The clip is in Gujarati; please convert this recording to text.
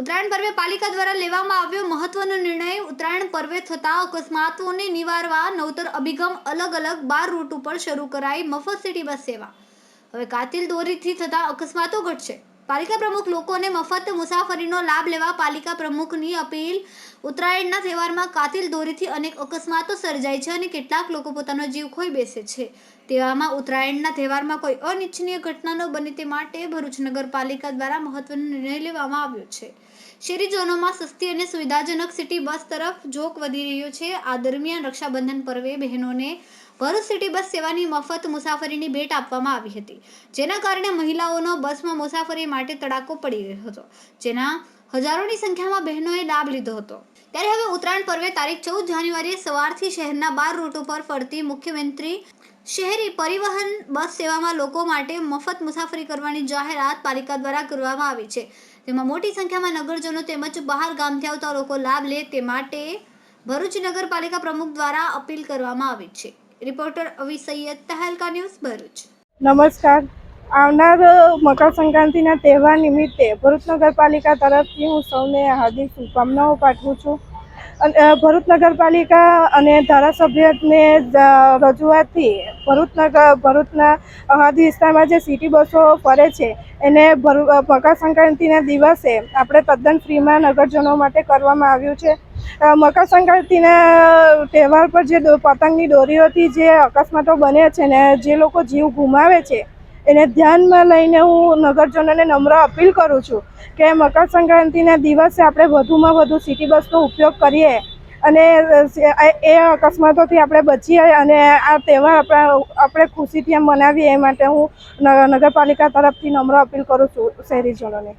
ઉત્તરાયણ પર્વે પાલિકા દ્વારા લેવામાં આવ્યો મહત્વનો નિર્ણય. ઉત્તરાયણ પર્વે થતા અકસ્માતોને નિવારવા નવતર અભિગમ અલગ અલગ બાર રૂટ ઉપર શરૂ કરાઈ મફત સિટી બસ સેવા. હવે કાતિલ દોરીથી થતા અકસ્માતો ઘટશે. પાલિકા પ્રમુખ લોકોને મફત મુસાફરીનો લાભ લેવા પાલિકા પ્રમુખની અપીલ. ઉત્તરાયણના તહેવારમાં કાતિલ દોરીથી અનેક અકસ્માતો સર્જાય છે અને કેટલાક લોકો પોતાનો જીવ ખોઈ બેસે છે. તેવામાં ઉત્તરાયણના તહેવારમાં કોઈ અનિચ્છનીય ઘટના ન બને તે માટે ભરૂચ નગરપાલિકા દ્વારા મહત્વનો નિર્ણય લેવામાં આવ્યો છે. શેરીઝોનોમાં સસ્તી અને સુવિધાજનક સિટી બસ તરફ જોક વધી રહ્યો છે. આ દરમિયાન રક્ષાબંધન પર્વે બહેનોને ભરૂચ સિટી બસ સેવાની મફત મુસાફરીની ભેટ આપવામાં આવી હતી, જેના કારણે મહિલાઓનો બસમાં મુસાફરી માટે તડાકો પડી ગયો હતો, જેના હજારોની સંખ્યામાં બહેનોએ લાભ લીધો હતો. ત્યારે હવે ઉત્તરાયણ પર્વે તારીખ ચૌદ જાન્યુઆરીએ સવારથી શહેરના બાર રૂટ ઉપર ફરતી મુખ્યમંત્રી શહેરી પરિવહન બસ સેવામાં લોકો માટે મફત મુસાફરી કરવાની જાહેરાત પાલિકા દ્વારા કરવામાં આવી છે. તેમાં મોટી સંખ્યામાં નગરજનો તેમજ બહાર ગામથી આવતા લોકો લાભ લે તે માટે ભરૂચ નગરપાલિકા પ્રમુખ દ્વારા અપીલ કરવામાં આવી છે. Reporter Avi Sayed Tehelka news Bharuch. નમસ્કાર. આવનાર મકર સંક્રાંતિના તહેવાર નિમિત્તે ભરૂચ નગરપાલિકા તરફથી હું સૌને હાર્દિક શુભકામનાઓ પાઠવું છું. ભરૂચ નગરપાલિકા અને ધારાસભ્યને રજૂઆતથી ભરૂચ નગર ભરૂચના હદ વિસ્તારમાં જે સિટી બસો ફરે છે, એને ભરૂ મકર સંક્રાંતિના દિવસે આપણે તદ્દન ફ્રીમાં નગરજનો માટે કરવામાં આવ્યું છે. મકર સંક્રાંતિના તહેવાર પર જે પતંગની દોરીઓથી જે અકસ્માતો બને છે ને જે લોકો જીવ ગુમાવે છે, એને ધ્યાનમાં લઈને હું નગરજનોને નમ્ર અપીલ કરું છું કે મકર સંક્રાંતિના દિવસે આપણે વધુમાં વધુ સિટી બસનો ઉપયોગ કરીએ અને એ અકસ્માતોથી આપણે બચીએ અને આ તહેવાર આપણે આપણે ખુશીથી મનાવીએ એ માટે હું નગરપાલિકા તરફથી નમ્ર અપીલ કરું છું શહેરીજનોને.